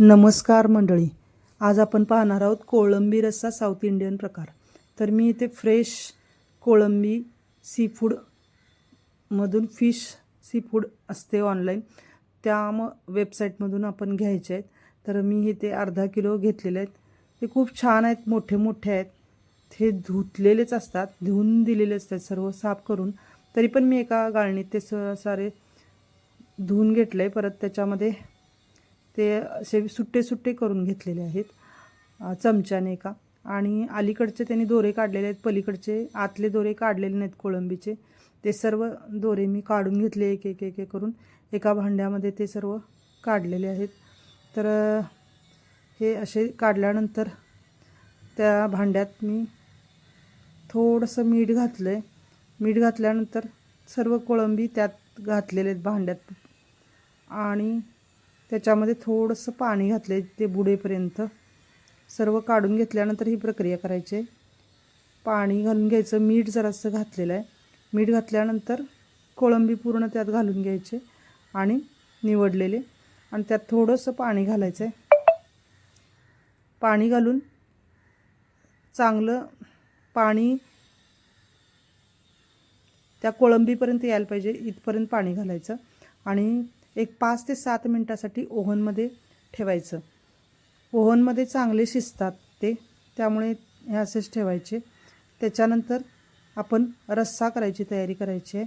नमस्कार मंडळी. आज आपण पाहणार आहोत कोळंबी रस्सा साऊथ इंडियन प्रकार. तर मी इथे फ्रेश कोळंबी सी फूड मधून फिश सी फूड असते ऑनलाईन त्या मग वेबसाईटमधून आपण घ्यायचे आहेत. तर मी इथे अर्धा किलो घेतलेले आहेत. ते खूप छान आहेत मोठे मोठे आहेत. हे धुतलेलेच असतात धुवून दिलेले असतात सर्व साफ करून. तरी पण मी एका गाळणीत ते स सारे धुवून घेतलं. आहे परत त्याच्यामध्ये ते असे सुट्टे सुट्टे करून घेतलेले आहेत चमच्याने का. आणि अलीकडचे त्यांनी दोरे काढलेले आहेत पलीकडचे आतले दोरे काढलेले नाहीत कोळंबीचे. ते सर्व दोरे मी काढून घेतले एक एक एक एक करून. एका भांड्यामध्ये ते सर्व काढलेले आहेत. तर हे असे काढल्यानंतर त्या भांड्यात मी थोडंसं मीठ घातलं आहे मीठ घातल्यानंतर सर्व कोळंबी त्यात घातलेले आहेत भांड्यात. आणि त्याच्यामध्ये थोडंसं पाणी घातले ते बुडेपर्यंत. सर्व काढून घेतल्यानंतर ही प्रक्रिया करायची आहे. पाणी घालून घ्यायचं. मीठ जरासं घातलेलं आहे. मीठ घातल्यानंतर कोळंबी पूर्ण त्यात घालून घ्यायचे आणि निवडलेले. आणि त्यात थोडंसं पाणी घालायचं आहे. पाणी घालून चांगलं पाणी त्या कोळंबीपर्यंत यायला पाहिजे. इथपर्यंत पाणी घालायचं. आणि एक पाच ते सात मिनटासाठी ओव्हनमध्ये ठेवायचं. ओव्हनमध्ये चांगले शिजतात ते त्यामुळे हे असेच ठेवायचे. त्याच्यानंतर आपण रस्सा करायची तयारी करायची आहे.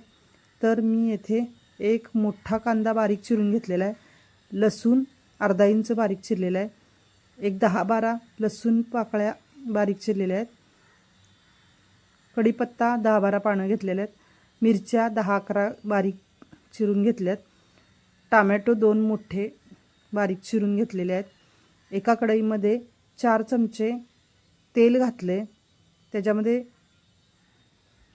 तर मी येथे एक मोठा कांदा बारीक चिरून घेतलेला आहे. लसूण अर्धा इंच बारीक चिरलेला आहे. एक दहा बारा लसूण पाकळ्या बारीक चिरलेल्या आहेत. कढीपत्ता दहा बारा पानं घेतलेल्या आहेत. मिरच्या दहा अकरा बारीक चिरून घेतल्यात. टामॅटो दोन मोठे बारीक चिरून घेतलेले आहेत. एका कढईमध्ये चार चमचे तेल घातले. त्याच्यामध्ये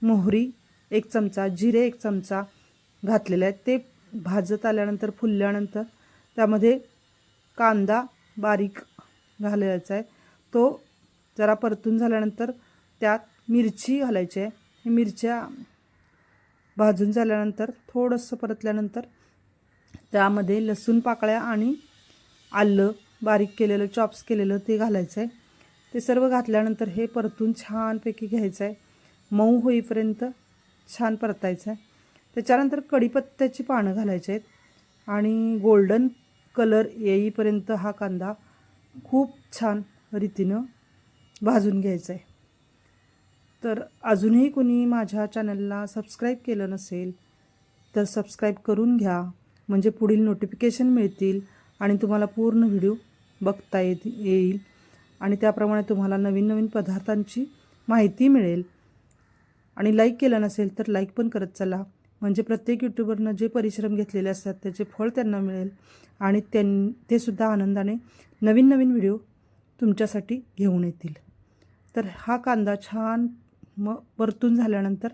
मोहरी एक चमचा जिरे एक चमचा घातलेले आहेत. ते भाजत आल्यानंतर फुलल्यानंतर त्यामध्ये कांदा बारीक घालायचा आहे. तो जरा परतून झाल्यानंतर त्यात मिरची घालायची आहे. मिरच्या भाजून झाल्यानंतर थोडंसं परतल्यानंतर त्यामध्ये लसूण पाकळ्या आणि आलं बारीक केलेलं चॉप्स केलेलं ते घालायचं आहे ते सर्व घातल्यानंतर हे परतून छानपैकी घ्यायचं आहे मऊ होईपर्यंत छान परतायचं आहे त्याच्यानंतर कढीपत्त्याची पानं घालायची आहेत आणि गोल्डन कलर येईपर्यंत हा कांदा खूप छान रीतीनं भाजून घ्यायचा आहे तर अजूनही कोणी माझ्या चॅनलला सबस्क्राईब केलं नसेल तर सबस्क्राईब करून घ्या. म्हणजे पुढील नोटिफिकेशन मिळतील आणि तुम्हाला पूर्ण व्हिडिओ बघता येत येईल. आणि त्याप्रमाणे तुम्हाला नवीन नवीन पदार्थांची माहिती मिळेल. आणि लाईक केलं नसेल तर लाईक पण करत चला. म्हणजे प्रत्येक यूट्यूबरनं जे परिश्रम घेतलेले असतात त्याचे फळ त्यांना मिळेल. आणि त्यां ते सुद्धा आनंदाने नवीन नवीन व्हिडिओ तुमच्यासाठी घेऊन येतील. तर हा कांदा छान म परतून झाल्यानंतर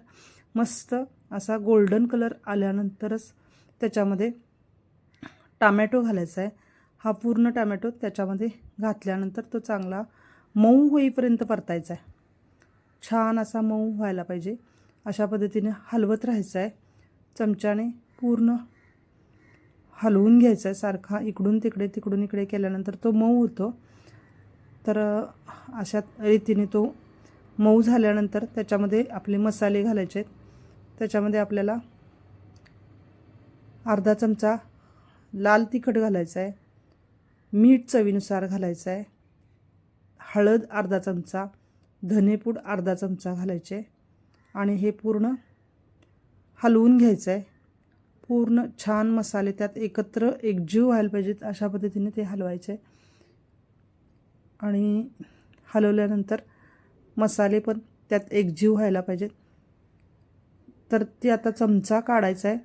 मस्त असा गोल्डन कलर आल्यानंतरच त्याच्यामध्ये टामॅटो घालायचा आहे. हा पूर्ण टामॅटो त्याच्यामध्ये घातल्यानंतर तो चांगला मऊ होईपर्यंत परतायचा आहे. छान असा मऊ व्हायला पाहिजे. अशा पद्धतीने हलवत राहायचं आहे. चमच्याने पूर्ण हलवून घ्यायचा आहे. सारखा इकडून तिकडे तिकडून इकडे केल्यानंतर तो मऊ होतो. तर अशा रीतीने तो मऊ झाल्यानंतर त्याच्यामध्ये आपले मसाले घालायचे आहेत. त्याच्यामध्ये आपल्याला अर्धा चमचा लाल तिखट घालायचं आहे मीठ चवीनुसार घालायचं आहे हळद अर्धा चमचा धनेपूड अर्धा चमचा घालायचे आणि हे पूर्ण हलवून घ्यायचं आहे पूर्ण छान मसाले त्यात एकत्र एकजीव व्हायला पाहिजेत अशा पद्धतीने ते हलवायचे. आणि हलवल्यानंतर मसाले पण त्यात एकजीव व्हायला पाहिजेत. तर ते आता चमचा काढायचा आहे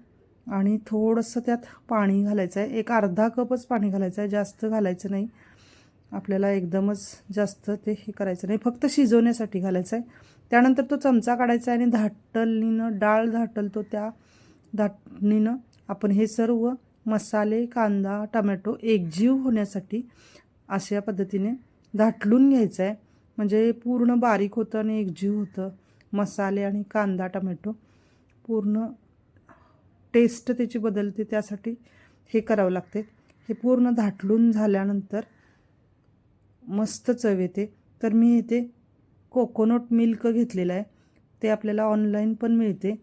आणि थोडंसं त्यात पाणी घालायचं आहे. एक अर्धा कपच पाणी घालायचं आहे. जास्त घालायचं नाही. आपल्याला एकदमच जास्त ते हे करायचं नाही. फक्त शिजवण्यासाठी घालायचं आहे. त्यानंतर तो चमचा काढायचा आहे आणि धाटणीनं डाळ धाटलतो त्या धाटणीनं आपण हे सर्व मसाले कांदा टमॅटो एकजीव होण्यासाठी अशा पद्धतीने धाटलून घ्यायचं आहे. म्हणजे पूर्ण बारीक होतं आणि एकजीव होतं. मसाले आणि कांदा टमॅटो पूर्ण टेस्ट त्याची बदलते त्यासाठी हे करावं लागते. हे पूर्ण धाटलून झाल्यानंतर मस्त चव येते. तर मी इथे कोकोनट मिल्क घेतलेलं आहे. ते आपल्याला ऑनलाईन पण मिळते.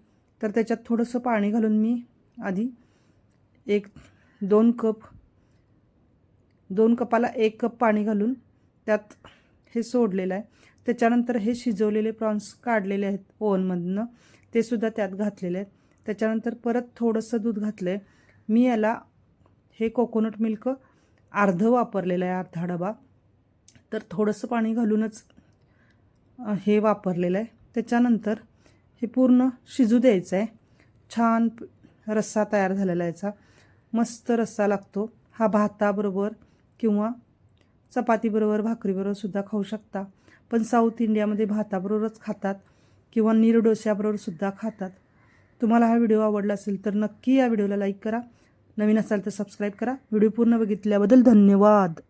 तर त्याच्यात थोडंसं पाणी घालून मी आधी एक दोन कप दोन कपाला एक कप पाणी घालून त्यात हे सोडलेलं आहे. त्याच्यानंतर हे शिजवलेले प्रॉन्स काढलेले आहेत ओव्हनमधनं ते सुद्धा त्यात घातलेले आहेत. त्याच्यानंतर परत थोडंसं दूध घातलं आहे मी याला हे कोकोनट मिल्क अर्धं वापरलेलं आहे अर्धा डबा. तर थोडंसं पाणी घालूनच हे वापरलेलं आहे. त्याच्यानंतर हे पूर्ण शिजू द्यायचं आहे. छान रस्सा तयार झालेला याचा. मस्त रस्सा लागतो. हा भाताबरोबर किंवा चपातीबरोबर भाकरीबरोबर सुद्धा खाऊ शकता. पण साऊथ इंडियामध्ये भाताबरोबरच खातात किंवा नीरडोस्याबरोबर सुद्धा खातात. तुम्हाला हा व्हिडिओ आवडला असेल तर नक्की या व्हिडिओला लाईक करा. नवीन असाल तर सबस्क्राईब करा. व्हिडिओ पूर्ण बघितल्याबद्दल धन्यवाद.